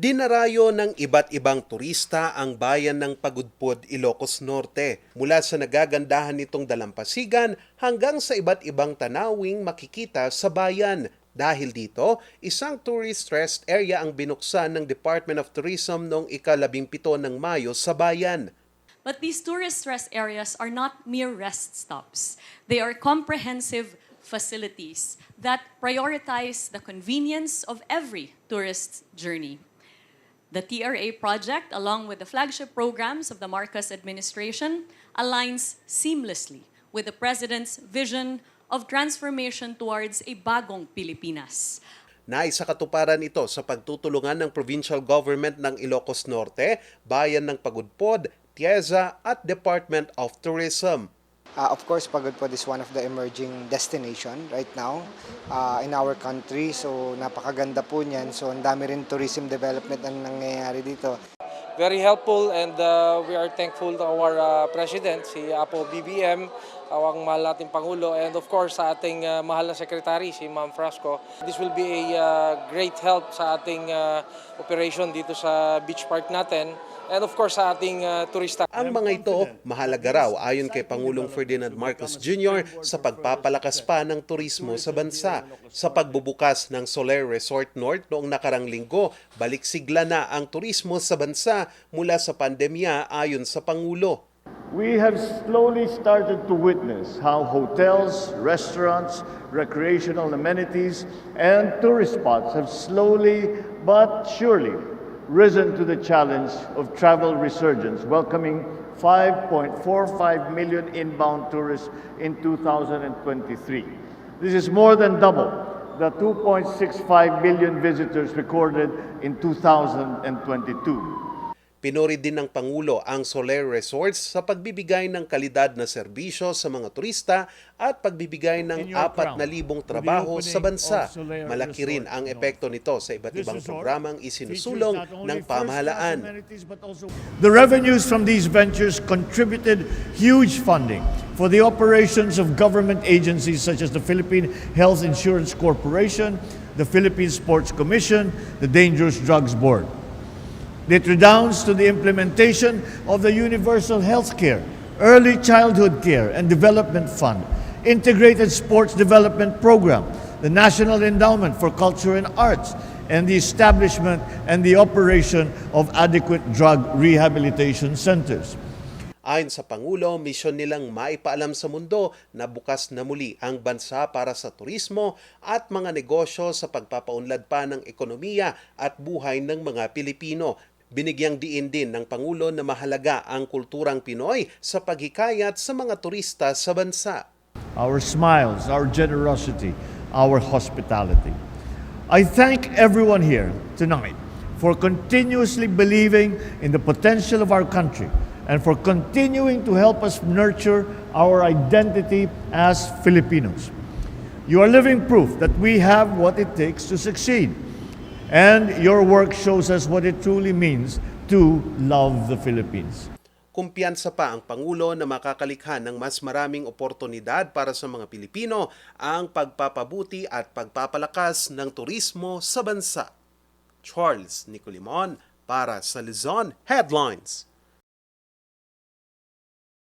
Dinarayo ng iba't ibang turista ang bayan ng Pagudpod, Ilocos Norte mula sa nagagandahan nitong dalampasigan hanggang sa iba't ibang tanawing makikita sa bayan. Dahil dito, isang tourist rest area ang binuksan ng Department of Tourism noong ikalabing pito ng Mayo sa bayan. But these tourist rest areas are not mere rest stops. They are comprehensive facilities that prioritize the convenience of every tourist journey. The TRA project, along with the flagship programs of the Marcos administration, aligns seamlessly with the President's vision of transformation towards a bagong Pilipinas. Naisa katuparan ito sa pagtutulungan ng provincial government ng Ilocos Norte, bayan ng Pagudpod, Tieza at Department of Tourism. Uh, of course, Pagudpod is one of the emerging destination right now uh, in our country. So napakaganda po niyan. So ang dami rin tourism development ang nangyayari dito. Very helpful and uh, we are thankful to our uh, President, si Apo BBM, ang mahal nating Pangulo, and of course sa ating uh, mahal na Secretary, si Ma'am Frasco. This will be a uh, great help sa ating uh, operation dito sa beach park natin and of course sa ating uh, turista. Ang mga ito mahalaga raw ayon kay Pangulong Ferdinand Marcos Jr. sa pagpapalakas pa ng turismo sa bansa. Sa pagbubukas ng Soler Resort North noong nakarang linggo, balik sigla na ang turismo sa mula sa pandemya ayon sa Pangulo. We have slowly started to witness how hotels, restaurants, recreational amenities, and tourist spots have slowly but surely risen to the challenge of travel resurgence, welcoming 5.45 million inbound tourists in 2023. This is more than double the 2.65 million visitors recorded in 2022. Pinuri din ng Pangulo ang Soler Resorts sa pagbibigay ng kalidad na serbisyo sa mga turista at pagbibigay ng 4,000 trabaho sa bansa. Malaki rin ang epekto nito sa iba't ibang programang isinusulong ng pamahalaan. The revenues from these ventures contributed huge funding for the operations of government agencies such as the Philippine Health Insurance Corporation, the Philippine Sports Commission, the Dangerous Drugs Board. It redounds to the implementation of the Universal Health Care, Early Childhood Care and Development Fund, Integrated Sports Development Program, the National Endowment for Culture and Arts, and the establishment and the operation of adequate drug rehabilitation centers. Ayon sa Pangulo, misyon nilang maipaalam sa mundo na bukas na muli ang bansa para sa turismo at mga negosyo sa pagpapaunlad pa ng ekonomiya at buhay ng mga Pilipino. Binigyang diin din ng Pangulo na mahalaga ang kulturang Pinoy sa paghikayat sa mga turista sa bansa. our smiles, our generosity, our hospitality. I thank everyone here tonight for continuously believing in the potential of our country and for continuing to help us nurture our identity as Filipinos. You are living proof that we have what it takes to succeed. And your work shows us what it truly means to love the Philippines. Kumpiyansa pa ang Pangulo na makakalikha ng mas maraming oportunidad para sa mga Pilipino ang pagpapabuti at pagpapalakas ng turismo sa bansa. Charles Nicolimon para sa Luzon Headlines.